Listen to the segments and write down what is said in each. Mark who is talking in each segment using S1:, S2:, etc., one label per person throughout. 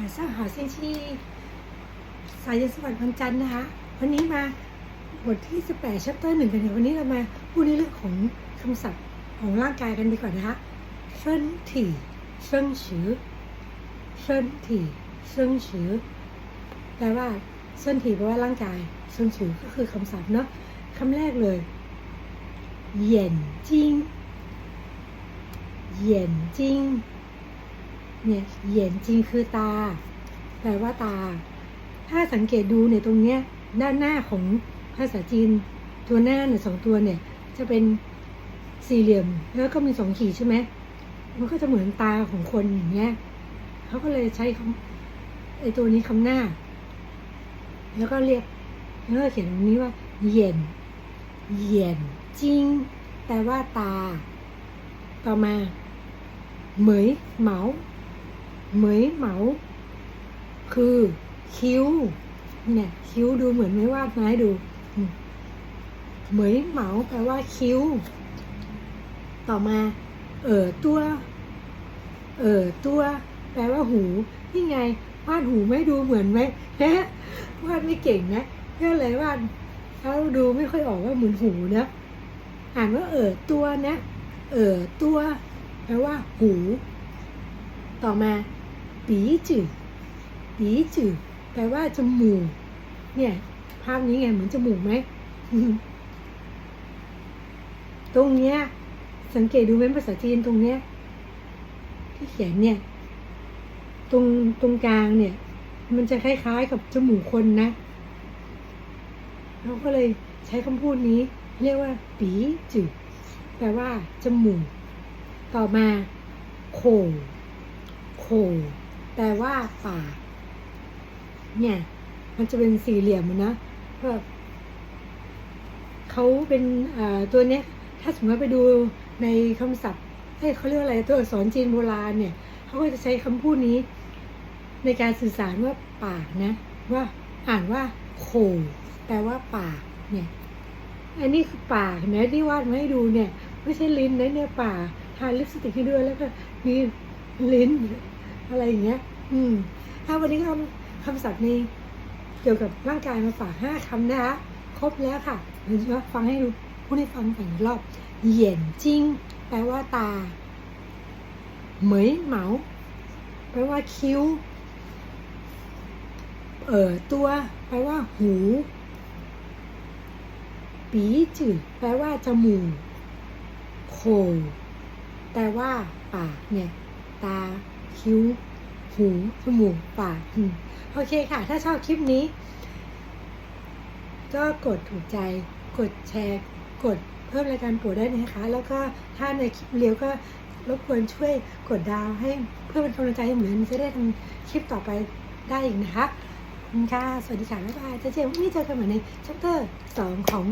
S1: 晚上好星期สายสวัสดิ์วันจันทร์นะคะ วันนี้มาบทที่ 18 chapter หนึ่งกันเนี่ยวันนี้เรามาพูดในเรื่องของคำศัพท์ของร่างกายกันดีกว่านะคะ身体生殖身体生殖แปลว่า身体แปลว่าร่างกาย生殖ก็คือคำศัพท์เนาะคำแรกเลย眼睛眼睛 เนี่ย眼睛คือตา แปลว่าตา ถ้าสังเกตดูเนี่ยตรงเนี้ยด้านหน้าของภาษาจีน ตัวหน้าเนี่ยสองตัวเนี่ย จะเป็นสี่เหลี่ยม แล้วก็มีสองขีดใช่ไหมมันก็จะเหมือนตาของคนอย่างเงี้ยเขาก็เลยใช้คำไอ้ตัวนี้คำหน้า แล้วก็เรียกแล้วก็เขียนตรงนี้ว่าเหย็นเหย็นจิงแปลว่าตา ต่อมา เหมยเหมา เหมยเหมา คือคิ้ว เนี่ย คิ้วดูเหมือนไม่วาดไม้ดู เหมยเหมาแปลว่าคิ้ว ต่อมา เอ่อตัว เอ่อตัว แปลว่าหู นี่ไง วาดหูไม่ดูเหมือนไหมฮะวาดไม่เก่งนะก็เลยวาดเขาดูไม่ค่อยออกว่าเหมือนหูนะ อ่านว่าเอ่อตัวนะ เอ่อตัว แปลว่าหู ต่อมา ปีจืดปีจืดแปลว่าจมูก เนี่ย ภาพนี้ไงเหมือนจมูกไหม ตรงเนี้ย สังเกตดูไหมภาษาจีนตรงเนี้ย ที่เขียนเนี่ย ตรงตรงกลางเนี่ย มันจะคล้ายๆกับจมูกคนนะเราก็เลยใช้คำพูดนี้ เรียกว่า ปีจืดแปลว่าจมูก ต่อมา โขโข ลว่าปากเนี่ย มันจะเป็นสี่เหลี่ยมอะนะแบบเขาเป็นตัวเนี้ย ถ้าสมมติไปดูในคำศัพท์เอ้เขาเรียกอะไรตัวอักษรจีนโบราณเนี่ยเขาก็จะใช้คำพูดนี้ ในการสื่อสารว่าปากนะ ว่าอ่านว่าโขแปลว่าปากเนี่ย อันนี้คือปากนะที่วาดมาให้ดูเนี่ย ไม่ใช่ลิ้นนะเนี่ยปากทาลิปสติกให้ด้วยแล้วก็มีลิ้นอะไรอย่างเงี้ย อืมถ้าวันนี้คำคำศัพท์ในเกี่ยวกับร่างกายมาฝากห้าคำนะคะ ครบแล้วค่ะเดี๋ยวจะฟังให้ดูพูดให้ฟังอีกรอบเหยียนจิ้งแปลว่าตา เหมยเหมาแปลว่าคิ้ว เอ่อตัว แปลว่าหู ปีจืดแปลว่าจมูกโคแปลว่าปากเนี่ย ตาคิ้ว หูจมูกปากโอเคค่ะ ถ้าชอบคลิปนี้ ก็กดถูกใจ กดแชร์ กดเพิ่มรายการโปรดได้นะคะ แล้วก็ถ้าในคลิปเร็วก็รบกวนช่วยกดดาวให้เพื่อเป็นกำลังใจให้เหมือนจะได้ทำคลิปต่อไปได้อีกนะคะคุณค่ะ สวัสดีค่ะบ๊ายบายจอเจอพรุ่งนี้เจอกันใหม่ในชัปเตอร์สองของ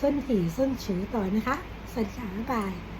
S1: ส้นถี่ส้นฉือต่อนะคะ สวัสดีค่ะบ๊ายบาย